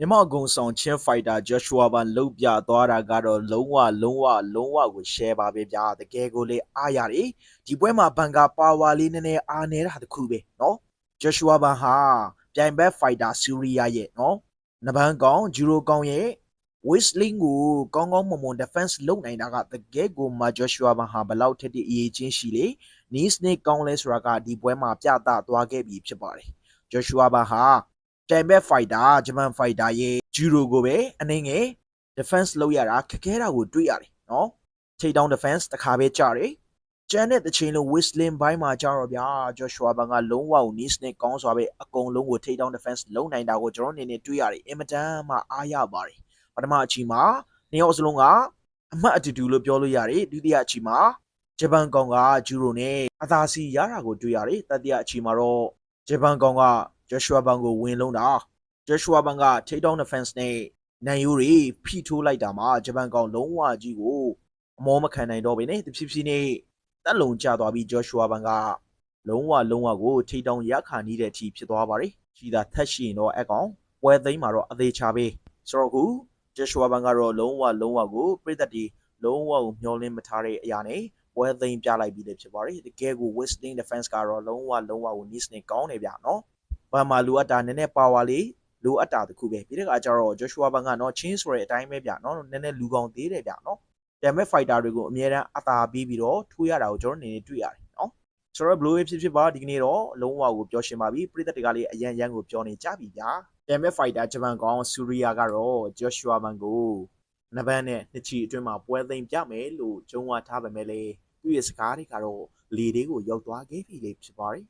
မြမအကုံဆောင်ချင်းဖိုက်တာဂျော့ရှွာဘန်လုတ်ပြသွားတာကတော့လုံးဝလုံးဝလုံးဝကို share ပါပဲဗျာတကယ်ကိုလေအားရတယ်ဒီပွဲမှာဘန်ကာပါဝါလေးနည်းနည်းအားနေတာတခုပဲเนาะဂျော့ရှွာဘန်ဟာပြိုင်ဘက်ဖိုက်တာဆူရီယာရဲ့เนาะနဘန်ကောင်ဂျူရိုကောင်ရဲ့ whistling ကိုကောင်းကောင်းမွန်မွန် defense လုပ်နိုင်တာကတကယ်ကိုမာဂျော့ရှွာဘန်ဟာဘလောက်ထက်တည်းအရေးချင်းရှိလေ knee snake ကောင်းလဲဆိုတာကဒီပွဲမှာပြသသွားခဲ့ပြီဖြစ်ပါတယ်ဂျော့ရှွာဘန်ဟာ ပြိုင်ဘက်ဖိုက်တာဂျပန်ဖိုက်တာရဲ့ဂျူရိုကိုပဲအနေငယ် defense လုပ်ရတာခက်ခဲတာကိုတွေ့ရတယ်နော်ထိတ်တောင်း defense တစ်ခါပဲကြတယ်ကျန်တဲ့တချိန်လုံး whistling ဘိုင်းမှာကြတော့ဗျာ Joshua ဘန်ကလုံးဝ knee snake ကောင်းစွာပဲအကုန်လုံးကိုထိတ်တောင်း defense လုပ်နိုင်တာကိုကျွန်တော်အနေနဲ့တွေ့ရတယ်အင်မတန်မှအားရပါတယ်ပထမအချိန်မှာနှစ်ယောက်စလုံးကအမှတ်အတူတူလို့ပြောလို့ရတယ်ဒုတိယအချိန်မှာဂျပန်ကောင်ကဂျူရိုနဲ့အသာစီရတာကိုတွေ့ရတယ်တတိယအချိန်မှာတော့ဂျပန်ကောင်က Joshua ဘန်ကိုဝင်လုံးတာ Joshua ဘန်က take down defense နဲ့နိုင်ယူရီဖိထိုးလိုက်တာမှာဂျပန်ကောင်လုံးဝကြီးကိုအမောမခံနိုင်တော့ဘဲနဲ့တဖြည်းဖြည်းနဲ့တက်လုံကျသွားပြီး Joshua ဘန်ကလုံးဝလုံးဝကို take down ရခါနေတဲ့အထိဖြစ်သွားပါတယ်ကြီးတာထက်ရှိရင်တော့အကောင်ပွဲသိမ်းမှာတော့အသေးချပဲဆိုတော့ခု Joshua ဘန်ကတော့လုံးဝလုံးဝကိုပြည်သက်ဒီလုံးဝကိုမျောလင်းမထားတဲ့အရာနဲ့ပွဲသိမ်းပြလိုက်ပြီးလည်းဖြစ်ပါတယ်တကယ်ကို Whistling defense ကတော့လုံးဝလုံးဝကို nice နဲ့ကောင်းနေဗျာနော် ဘာမှလိုအပ်တာနည်းနည်း power လေးလိုအပ်တာတခုပဲပြီးတဲ့အခါကျတော့ Joshua ဘန်ကနော်ချင်းဆိုတဲ့အတိုင်းပဲဗျနော်နည်းနည်းလူကောင်သေးတယ်ဗျနော်ဒါပေမဲ့ fighter တွေကိုအများတန်းအသာပေးပြီးတော့ထိုးရတာကိုကျွန်တော်အနေနဲ့တွေ့ရတယ်နော်ဆိုတော့ blue wave ဖြစ်ဖြစ်ပါဒီကနေ့တော့လုံးဝကိုပြောရှင်းပါပြီပြည်သက်တွေကလေးအရန်ရန်ကိုပြောနေကြပြီဗျာဒါပေမဲ့ fighter ဂျပန်ကောင်ဆူရီယာကတော့ Joshua ဘန်ကိုနဘန်နဲ့နှစ်ချီအတွင်းမှာပွဲသိမ်းပြမယ်လို့ကြုံဝါထားပေမဲ့လေသူ့ရဲ့စကားတွေကတော့လေတွေကိုရောက်သွားခဲ့ပြီလေဖြစ်ပါတယ်